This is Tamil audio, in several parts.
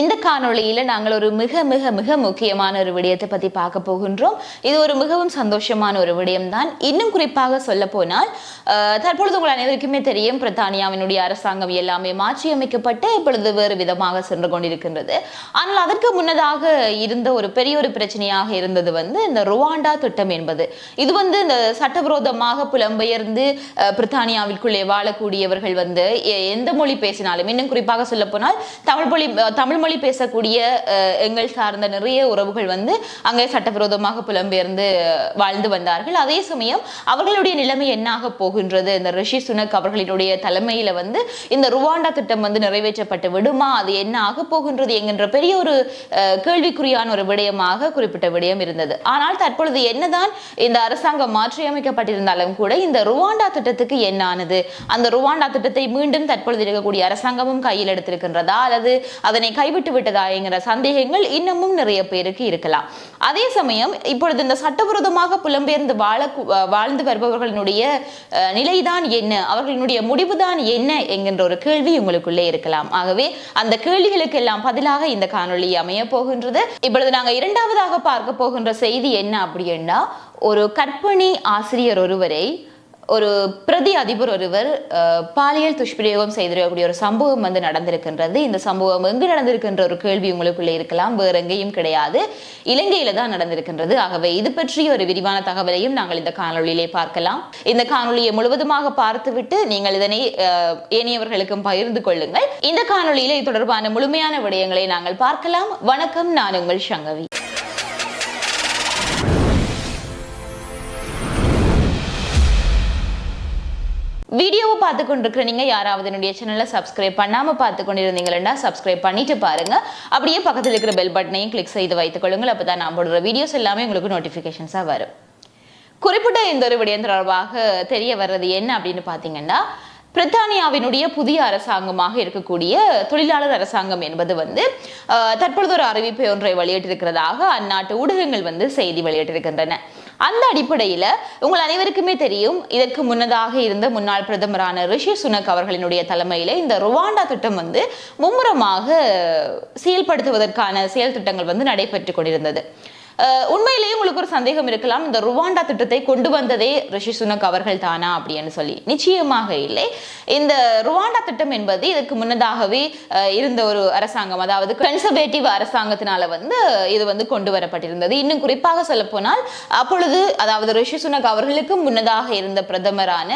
இந்த காணொளியில நாங்கள் ஒரு மிக மிக மிக முக்கியமான ஒரு விடயத்தை பத்தி பார்க்க போகின்றோம். இது ஒரு மிகவும் சந்தோஷமான ஒரு விடயம்தான். இன்னும் குறிப்பாக சொல்ல போனால் தற்பொழுது உங்கள் அனைவருக்குமே தெரியும் பிரித்தானியாவினுடைய அரசாங்கம் எல்லாமே மாற்றியமைக்கப்பட்டு இப்பொழுது வேறு விதமாக சென்று கொண்டிருக்கின்றது. ஆனால் அதற்கு முன்னதாக இருந்த ஒரு பெரிய ஒரு பிரச்சனையாக இருந்தது வந்து இந்த ருவாண்டா திட்டம் என்பது. இது வந்து இந்த சட்டவிரோதமாக புலம்பெயர்ந்து பிரித்தானியாவிற்குள்ளே வாழக்கூடியவர்கள் வந்து எ- எந்த மொழி பேசினாலும் இன்னும் குறிப்பாக சொல்ல போனால் தமிழ் மொழி தமிழ் தமிழ்மொழி பேசக்கூடிய எங்கள் சார்ந்த நிறைய உறவுகள் வந்து அங்கே சட்டவிரோதமாக புலம்பெயர்ந்து வாழ்ந்து வந்தார்கள். அதே சமயம் அவர்களுடைய நிலைமை என்னாக போகின்றது? இந்த ரிஷி சுனக் அவர்களினுடைய தலைமையில வந்து இந்த ருவாண்டா திட்டம் வந்து நிறைவேற்றப்பட்டு விடுமா? அது என்ன ஆக போகின்றது என்கின்ற பெரிய ஒரு கேள்விக்குறியான ஒரு விடயமாக குறிப்பிட்ட விடயம் இருந்தது. ஆனால் தற்பொழுது என்னதான் இந்த அரசாங்கம் மாற்றியமைக்கப்பட்டிருந்தாலும் கூட இந்த ருவாண்டா திட்டத்துக்கு என்ன ஆனது அந்த ருவாண்டா திட்டத்தை மீண்டும் தற்பொழுது இருக்கக்கூடிய அரசாங்கமும் கையில் எடுத்திருக்கின்றதா? அல்லது அதனை கைவிட்டு விட்டதா என்கிற சந்தேகங்கள் இன்னமும் நிறைய பேருக்கு இருக்கலாம். அதே சமயம் இப்பொழுது இந்த சட்டவிரோதமாக புலம்பெயர்ந்து வாழ வாழ்ந்து வருபவர்களினுடைய நிலைதான் என்ன? அவர்களினுடைய முடிவுதான் என்ன? என்கின்ற ஒரு கேள்வி உங்களுக்குள்ளே இருக்கலாம். ஆகவே அந்த கேள்விகளுக்கு எல்லாம் பதிலாக இந்த காணொளி அமைய போகின்றது. இப்பொழுது நாங்க இரண்டாவதாக பார்க்க போகின்ற செய்தி என்ன அப்படின்னா ஒரு கற்பனை ஆசிரியர் ஒருவரை ஒரு பிரதி அதிபர் ஒருவர் பாலியல் துஷ்பிரயோகம் செய்திருக்கக்கூடிய ஒரு சம்பவம் வந்து நடந்திருக்கின்றது. இந்த சம்பவம் எங்கு நடந்திருக்கின்ற ஒரு கேள்வி உங்களுக்குள்ளே இருக்கலாம். வேற எங்கேயும் கிடையாது. இலங்கையில தான் நடந்திருக்கின்றது. ஆகவே இது பற்றிய ஒரு விரிவான தகவலையும் நாங்கள் இந்த காணொளியிலே பார்க்கலாம். இந்த காணொலியை முழுவதுமாக பார்த்துவிட்டு நீங்கள் இதனை ஏனையவர்களுக்கும் பகிர்ந்து கொள்ளுங்கள். இந்த காணொளியிலே இது தொடர்பான முழுமையான விடயங்களை நாங்கள் பார்க்கலாம். வணக்கம். நான் உங்கள் சங்கவி. வீடியோவை பார்த்து கொண்டிருக்கிற நீங்கள் யாராவது என்னுடைய சேனலை சப்ஸ்கிரைப் பண்ணாமல் பார்த்து கொண்டிருந்தீங்கன்னா சப்ஸ்கிரைப் பண்ணிட்டு பாருங்க. அப்படியே பக்கத்தில் இருக்கிற பெல் பட்டனையும் கிளிக் செய்து வைத்துக் கொள்ளுங்கள். அப்பதான் நான் போடுற வீடியோஸ் எல்லாமே உங்களுக்கு நோட்டிஃபிகேஷன்ஸாக வரும். குறிப்பிட்ட இந்த ஒரு விடயம் தொடர்பாக தெரிய வர்றது என்ன அப்படின்னு பார்த்தீங்கன்னா பிரித்தானியாவினுடைய புதிய அரசாங்கமாக இருக்கக்கூடிய தொழிலாளர் அரசாங்கம் என்பது வந்து தற்பொழுது ஒரு அறிவிப்பை ஒன்றை வெளியிட்டிருக்கிறதாக அந்நாட்டு ஊடகங்கள் வந்து செய்தி வெளியிட்டிருக்கின்றன. அந்த அடிப்படையில் உங்கள் அனைவருக்குமே தெரியும் இதற்கு முன்னதாக இருந்த முன்னாள் பிரதமரான ரிஷி சுனக் அவர்களினுடைய தலைமையில இந்த ருவாண்டா திட்டம் வந்து மும்முரமாக செயல்படுத்துவதற்கான செயல் திட்டங்கள் வந்து நடைபெற்று கொண்டிருந்தது. உண்மையிலேயே உங்களுக்கு ஒரு சந்தேகம் இருக்கலாம். இந்த ருவாண்டா திட்டத்தை கொண்டு வந்ததே ரிஷி சுனக் அவர்கள் தானா அப்படின்னு சொல்லி. நிச்சயமாக இல்லை. இந்த ருவாண்டா திட்டம் என்பது இதுக்கு முன்னதாகவே இருந்த ஒரு அரசாங்கம் அதாவது கன்சர்வேட்டிவ் அரசாங்கத்தினால வந்து இது வந்து கொண்டு வரப்பட்டிருந்தது. இன்னும் குறிப்பாக சொல்ல போனால் அப்பொழுது அதாவது ரிஷி சுனக் அவர்களுக்கு முன்னதாக இருந்த பிரதமரான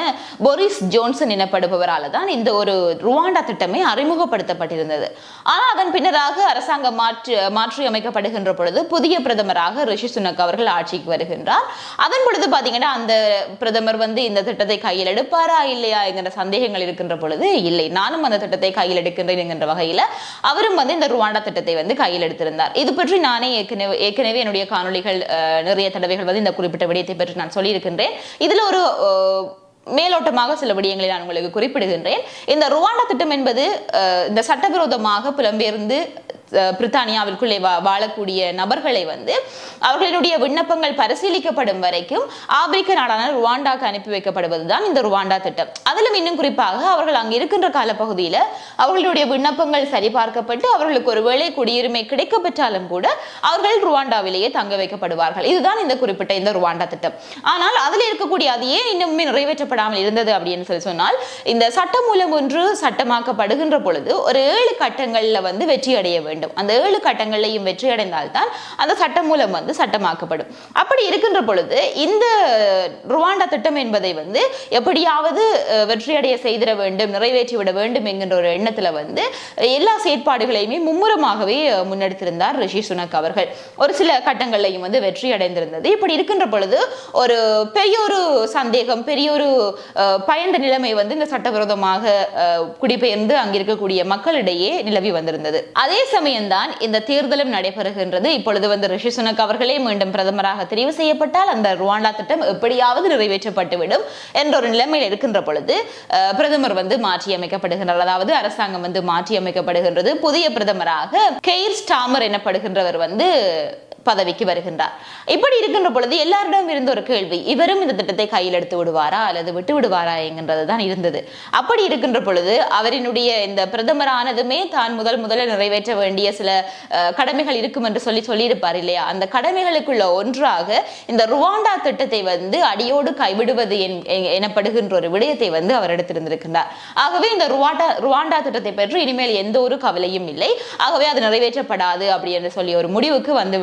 போரிஸ் ஜோன்சன் எனப்படுபவரால தான் இந்த ஒரு ருவாண்டா திட்டமே அறிமுகப்படுத்தப்பட்டிருந்தது. ஆனால் அதன் பின்னராக அரசாங்கம் மாற்றி மாற்றி அமைக்கப்படுகின்ற பொழுது புதிய பிரதமராக ரிஷி சுனக் அவர்கள் ஆட்சிக்கு வருகின்றார். அதன் பொழுது பார்த்தீங்கன்னா அந்த பிரதமர் வந்து இந்த திட்டத்தை கையில் எடுப்பாரா இல்லையா என்கிற சந்தேகங்கள் இருக்கின்ற பொழுது இல்லை நானும் அந்த திட்டத்தை கையில் எடுக்கின்றேன் என்கின்ற வகையில் அவரும் வந்து இந்த ருவாண்டா திட்டத்தை வந்து கையில் எடுத்திருந்தார். இது பற்றி நானே ஏற்கனவே ஏற்கனவே என்னுடைய காணொளிகள் நிறைய தடவைகள் வந்து இந்த குறிப்பிட்ட விடயத்தை பற்றி நான் சொல்லியிருக்கின்றேன். இதில் ஒரு மேலோட்டமாக சில விடயங்களை நான் உங்களுக்கு குறிப்பிடுகின்றேன். இந்த ருவாண்டா திட்டம் என்பது இந்த சட்டவிரோதமாக புலம்பெயர்ந்து பிரித்தானியாவிற்குள்ளே வா வாழக்கூடிய நபர்களை வந்து அவர்களுடைய விண்ணப்பங்கள் பரிசீலிக்கப்படும் வரைக்கும் ஆப்பிரிக்க நாடான ருவாண்டாக்கு அனுப்பி வைக்கப்படுவதுதான் இந்த ருவாண்டா திட்டம். அதிலும் இன்னும் குறிப்பாக அவர்கள் அங்கு இருக்கின்ற காலப்பகுதியில் அவர்களுடைய விண்ணப்பங்கள் சரிபார்க்கப்பட்டு அவர்களுக்கு ஒருவேளை குடியுரிமை கிடைக்கப்பெற்றாலும் கூட அவர்கள் ருவாண்டாவிலேயே தங்க வைக்கப்படுவார்கள். இதுதான் இந்த குறிப்பிட்ட இந்த ருவாண்டா திட்டம். ஆனால் அதில் இருக்கக்கூடிய அது ஏன் இன்னுமே நிறைவேற்றப்படாமல் இருந்தது அப்படின்னு சொல்லி சொன்னால் இந்த சட்டமூலம் ஒன்று சட்டமாக்கப்படுகின்ற பொழுது ஒரு ஏழு கட்டங்கள்ல வந்து வெற்றி அடைய வேண்டும். அந்த ஏழு கட்டங்களையும் வெற்றி அடைந்தால்தான் அந்த சட்டமூலம் வந்து சட்டமாக்கப்படும். அப்படி இருக்கின்ற பொழுது இந்த பிரம்மாண்ட திட்டம் என்பதை வந்து எப்படியாவது வெற்றியடைய செய்திட வேண்டும் நிறைவேற்றி விட வேண்டும் என்கின்ற ஒரு எண்ணத்துல வந்து எல்லா செயற்பாடுகளையுமே மும்முரமாகவே முன்னெடுத்திருந்தார் ரிஷி சுனக் அவர்கள். ஒரு சில கட்டங்களையும் வந்து வெற்றி அடைந்திருந்தது. இப்படி இருக்கின்ற பொழுது ஒரு பெரிய ஒரு சந்தேகம் பெரிய ஒரு பயந்த நிலைமை வந்து இந்த சட்டவிரோதமாக குடிபெயர்ந்து அங்கிருக்கக்கூடிய மக்களிடையே நிலவி வந்திருந்தது. அதே சமயம்தான் இந்த தேர்தலும் நடைபெறுகின்றது. இப்பொழுது வந்து ரிஷி சுனக் அவர்களே மீண்டும் பிரதமராக தெரிவு செய்யப்பட்டால் அந்த ருவாண்டா திட்டம் எப்படியாவது நிறைவு நிறைவேற்றப்பட்டுவிடும் என்ற ஒரு நிலைமையில் இருக்கின்ற பொழுது பிரதமர் வந்து மாற்றி அமைக்கப்படுகின்றார் அதாவது அரசாங்கம் வந்து மாற்றி அமைக்கப்படுகின்றது புதிய பிரதமராக கெய்ர் ஸ்டாமர் எனப்படுகின்றவர் வந்து பதவிக்கு வருகின்றார். இப்படி இருக்கின்ற பொழுது எல்லாரிடம் இருந்த ஒரு கேள்வி இவரும் இந்த திட்டத்தை கையில் எடுத்து விடுவாரா அல்லது விட்டு விடுவாரா என்கின்றது தான் இருந்தது. அப்படி இருக்கின்ற பொழுது அவரினுடைய இந்த பிரதமரானதுமே தான் முதல் முதல்ல நிறைவேற்ற வேண்டிய சில கடமைகள் இருக்கும் என்று சொல்லி சொல்லியிருப்பார் இல்லையா? அந்த கடமைகளுக்குள்ள ஒன்றாக இந்த ருவாண்டா திட்டத்தை வந்து அடியோடு கைவிடுவது என்- எனப்படுகின்ற ஒரு விடயத்தை வந்து அவர் எடுத்திருந்திருக்கின்றார். ஆகவே இந்த ருவாண்டா ருவாண்டா திட்டத்தை பற்றி இனிமேல் எந்த ஒரு கவலையும் இல்லை. ஆகவே அது நிறைவேற்றப்படாது அப்படி என்று சொல்லி ஒரு முடிவுக்கு வந்து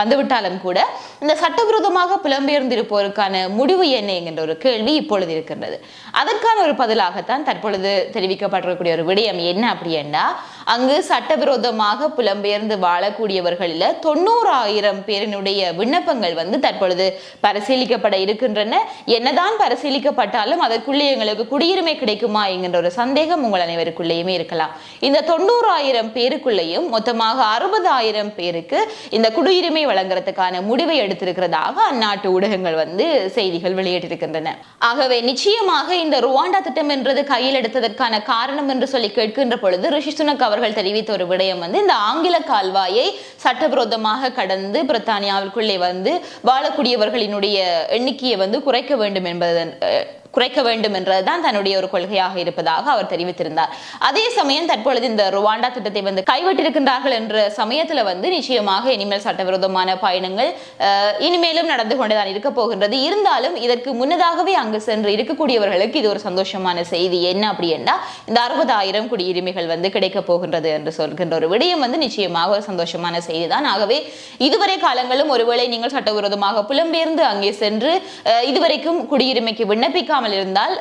வந்துவிட்டாலும் கூட இந்த சட்டவிரோதமாக புலம்பெயர்ந்திருப்போருக்கான முடிவு என்ன என்கின்ற ஒரு கேள்வி இப்பொழுது இருக்கின்றது. அதற்கான ஒரு பதிலாகத்தான் தற்பொழுது தெரிவிக்கப்பட்டிருக்கக்கூடிய ஒரு விடயம் என்ன அப்படின்னா அங்கு சட்டவிரோதமாக புலம்பெயர்ந்து வாழக்கூடியவர்களில் தொண்ணூறாயிரம் பேரினுடைய விண்ணப்பங்கள் வந்து தற்பொழுது பரிசீலிக்கப்பட இருக்கின்றன. என்னதான் பரிசீலிக்கப்பட்டாலும் அதற்குள்ளே எங்களுக்கு குடியுரிமை கிடைக்குமா என்கின்ற ஒரு சந்தேகம் உங்கள் அனைவருக்குள்ளேயுமே இருக்கலாம். இந்த தொண்ணூறாயிரம் பேருக்குள்ளேயும் மொத்தமாக அறுபதாயிரம் பேருக்கு இந்த குடியுரிமை வழங்குறதுக்கான முடிவை எடுத்திருக்கிறதாக அந்நாட்டு ஊடகங்கள் வந்து செய்திகள் வெளியிட்டிருக்கின்றன. ஆகவே நிச்சயமாக இந்த ருவாண்டா திட்டம் என்றது கையில் எடுத்ததற்கான காரணம் என்று சொல்லி கேட்கின்ற பொழுது ரிஷி சுனக் அவர்கள் தெரிவித்த ஒரு விடயம் வந்து இந்த ஆங்கில கால்வாயை சட்டவிரோதமாக கடந்து பிரித்தானியாவிற்குள்ளே வந்து வாழக்கூடியவர்களினுடைய எண்ணிக்கையை வந்து குறைக்க வேண்டும் என்பதன் குறைக்க வேண்டும் என்றதுதான் தன்னுடைய ஒரு கொள்கையாக இருப்பதாக அவர் தெரிவித்திருந்தார். அதே சமயம் தற்பொழுது இந்த ருவாண்டா திட்டத்தை வந்து கைவிட்டிருக்கின்றார்கள் என்ற சமயத்துல வந்து நிச்சயமாக இனிமேல் சட்டவிரோதமான பயணங்கள் இனிமேலும் நடந்து கொண்டுதான் இருக்க போகின்றது. இருந்தாலும் இதற்கு முன்னதாகவே அங்கு சென்று இருக்கக்கூடியவர்களுக்கு இது ஒரு சந்தோஷமான செய்தி. என்ன அப்படின்னா இந்த அறுபதாயிரம் குடியுரிமைகள் வந்து கிடைக்க போகின்றது என்று சொல்கின்ற ஒரு விடயம் வந்து நிச்சயமாக ஒரு சந்தோஷமான செய்தி தான் ஆகவே இதுவரை காலங்களும் ஒருவேளை நீங்கள் சட்டவிரோதமாக புலம்பெயர்ந்து அங்கே சென்று இதுவரைக்கும் குடியுரிமைக்கு விண்ணப்பிக்காமல் இருந்தால்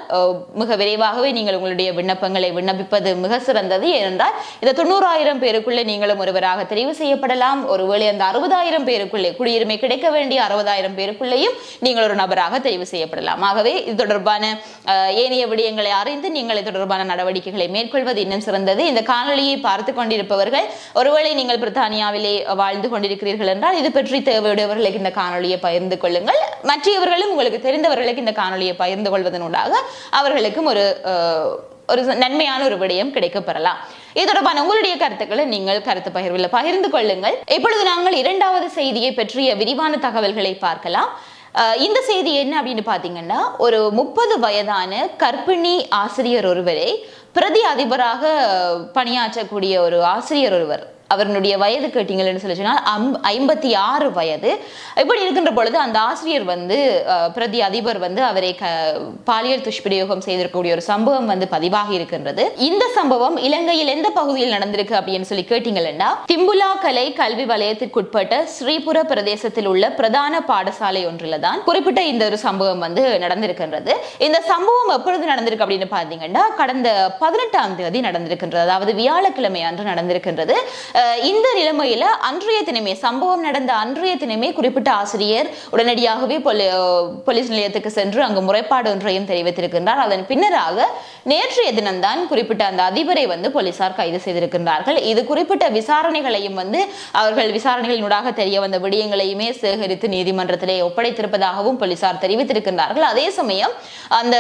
மிக விரைவாகவே நீங்கள் உங்களுடைய விண்ணப்பங்களை விண்ணப்பிப்பது மிக சிறந்தது. ஏனென்றால் இந்த தொண்ணூறாயிரம் பேருக்குள்ளே நீங்களும் ஒருவராக தெரிவு செய்யப்படலாம். ஒருவேளை அந்த அறுபதாயிரம் பேருக்குள்ளே குடியுரிமை கிடைக்க வேண்டிய அறுபதாயிரம் பேருக்குள்ளேயும் நீங்கள் ஒரு நபராக தெரிவு செய்யப்படலாம். ஆகவே இது தொடர்பான ஏனைய விடயங்களை அறிந்து நீங்கள் இது தொடர்பான நடவடிக்கைகளை மேற்கொள்வது இன்னும் சிறந்தது. இந்த காணொலியை பார்த்து கொண்டிருப்பவர்கள் ஒருவேளை நீங்கள் பிரித்தானியாவிலே வாழ்ந்து கொண்டிருக்கிறீர்கள் என்றால் இது பற்றி தேவையுடையவர்களுக்கு இந்த காணொலியை பகிர்ந்து கொள்ளுங்கள். மற்றவர்களும் உங்களுக்கு தெரிந்தவர்களுக்கு இந்த காணொலியை பகிர்ந்து கொள்வது கொள்வதனூடாக அவர்களுக்கும் ஒரு ஒரு நன்மையான ஒரு விடயம் கிடைக்கப் பெறலாம் இது தொடர்பான உங்களுடைய கருத்துக்களை நீங்கள் கருத்து பகிர்வில் பகிர்ந்து கொள்ளுங்கள். இப்பொழுது நாங்கள் இரண்டாவது செய்தியை பற்றிய விரிவான தகவல்களை பார்க்கலாம். இந்த செய்தி என்ன அப்படின்னு பார்த்தீங்கன்னா ஒரு முப்பது வயதான கர்ப்பிணி ஆசிரியர் ஒருவரை பிரதி அதிபராக பணியாற்றக்கூடிய ஒரு ஆசிரியர் ஒருவர். அவருடைய வயது கேட்டீங்கன்னு சொல்லி சொன்னால் அம்- ஐம்பத்தி ஆறு வயது. இப்படி இருக்கின்ற பொழுது அந்த ஆசிரியர் வந்து பிரதி அதிபர் வந்து அவரை க பாலியல் துஷ்பிரயோகம் செய்திருக்கக்கூடிய ஒரு சம்பவம் வந்து பதிவாகி இருக்கின்றது. இந்த சம்பவம் இலங்கையில் எந்த பகுதியில் நடந்திருக்கு அப்படின்னு சொல்லி கேட்டீங்கன்னா திம்புலா கலை கல்வி வலயத்திற்குட்பட்ட ஸ்ரீபுர பிரதேசத்தில் உள்ள பிரதான பாடசாலை ஒன்றில் தான் குறிப்பிட்ட இந்த ஒரு சம்பவம் வந்து நடந்திருக்கின்றது. இந்த சம்பவம் எப்பொழுது நடந்திருக்கு அப்படின்னு பார்த்தீங்கன்னா கடந்த பதினெட்டாம் தேதி நடந்திருக்கின்றது. அதாவது வியாழக்கிழமை அன்று நடந்திருக்கின்றது. இந்த நிலைமையில அன்றைய தினமே சம்பவம் நடந்த அன்றைய தினமே குறிப்பிட்ட ஆசிரியர் உடனடியாகவே போலீஸ் நிலையத்துக்கு சென்று அங்கு முறைப்பாடு ஒன்றையும் தெரிவித்திருக்கின்றார். அதன் பின்னராக நேற்றைய தினம்தான் குறிப்பிட்ட அந்த அதிபரை வந்து போலீசார் கைது செய்திருக்கின்றார்கள். இது குறிப்பிட்ட விசாரணைகளையும் வந்து அவர்கள் விசாரணைகளினூடாக தெரிய வந்த விடயங்களையுமே சேகரித்து நீதிமன்றத்திலே ஒப்படைத்திருப்பதாகவும் போலீசார் தெரிவித்திருக்கின்றார்கள். அதே சமயம் அந்த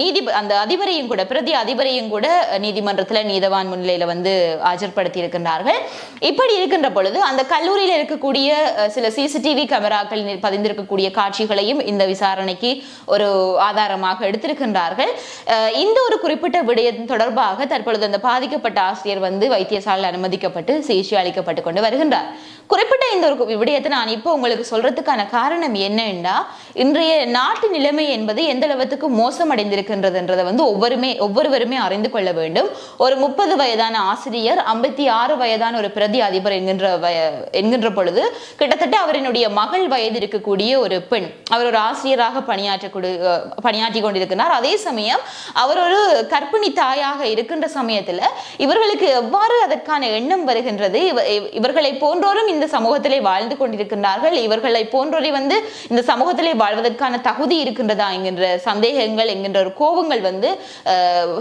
நீதி அந்த அதிபரையும் கூட பிரதி அதிபரையும் கூட நீதிமன்றத்தில் நீதவான் முன்னிலையில வந்து ஆஜர்படுத்தி இருக்கின்றார்கள் இப்படி இருக்கின்ற பொழுது அந்த கல்லூரியில் இருக்கக்கூடிய சில சிசிடிவி கேமராக்கள் பதிந்திருக்கக்கூடிய காட்சிகளையும் இந்த விசாரணைக்கு ஒரு ஆதாரமாக எடுத்திருக்கின்றார்கள். இந்த ஒரு குறிப்பிட்ட விடயம் தொடர்பாக தற்பொழுது அந்த பாதிக்கப்பட்ட ஆசிரியர் வந்து வைத்தியசாலையில் அனுமதிக்கப்பட்டு சிகிச்சை அளிக்கப்பட்டு கொண்டு வருகின்றார். குறிப்பிட்ட இந்த ஒரு விடயத்தை நான் இப்போ உங்களுக்கு சொல்றதுக்கான காரணம் என்னன்னா இன்றைய நாட்டு நிலைமை என்பது எந்த அளவுக்கு மோசமடைந்திருக்கின்றதுன்றதை வந்து ஒவ்வொருமே ஒவ்வொருவருமே அறிந்து கொள்ள வேண்டும். ஒரு முப்பது வயதான ஆசிரியர் ஐம்பத்தி ஆறு வயதான ஒரு பிரதி அதிபர் என்கின்ற வய- என்கின்ற பொழுது கிட்டத்தட்ட அவரினுடைய மகள் வயது இருக்கக்கூடிய ஒரு பெண் அவர் ஒரு ஆசிரியராக பணியாற்றக்கூடிய பணியாற்றி கொண்டிருக்கிறார். அதே சமயம் அவர் ஒரு கர்ப்பிணி தாயாக இருக்கின்ற சமயத்துல இவர்களுக்கு எவ்வாறு அதற்கான எண்ணம் வருகின்றது இவர்களை போன்றோரும் இந்த சமூகத்திலே வாழ்ந்து கொண்டிருக்கின்றார்கள். இவர்களை போன்றோரை வந்து இந்த சமூகத்திலே வாழ்வதற்கான தகுதி இருக்கின்றதா என்கின்ற சந்தேகங்கள் என்கின்ற ஒரு கோபங்கள் வந்து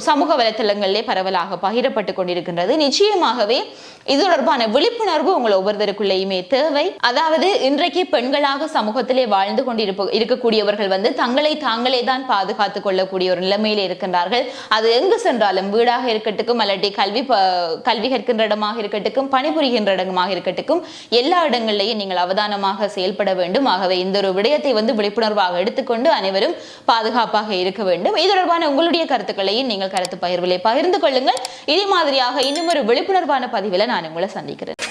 சமூக வலைத்தளங்களிலே பரவலாக பகிரப்பட்டு கொண்டிருக்கின்றது. நிச்சயமாகவே இது தொடர்பான விழிப்புணர்வு உங்கள் ஒவ்வொருத்தருக்குள்ளேயுமே தேவை. அதாவது இன்றைக்கு பெண்களாக சமூகத்திலே வாழ்ந்து கொண்டிருப்ப இருக்கக்கூடியவர்கள் வந்து தங்களை தாங்களே தான் பாதுகாத்துக் கொள்ளக்கூடிய ஒரு நிலைமையில இருக்கின்றார்கள். அது எங்கு சென்றாலும் வீடாக இருக்கட்டும் அல்லது கல்வி கல்வி கற்கின்ற இடமாக இருக்கட்டும் பணிபுரிகின்ற இடமாக இருக்கட்டும் எல்லா இடங்கள்லையும் நீங்கள் அவதானமாக செயல்பட வேண்டும். ஆகவே இந்த ஒரு விடயத்தை வந்து விழிப்புணர்வாக எடுத்துக்கொண்டு அனைவரும் பாதுகாப்பாக இருக்க வேண்டும். இது தொடர்பான உங்களுடைய கருத்துக்களையும் நீங்கள் கருத்து பகிர்விலே பகிர்ந்து கொள்ளுங்கள். இதே மாதிரியாக இன்னும் ஒரு விழிப்புணர்வான பதிவில் நான் உங்களை சந்திக்கிறேன்.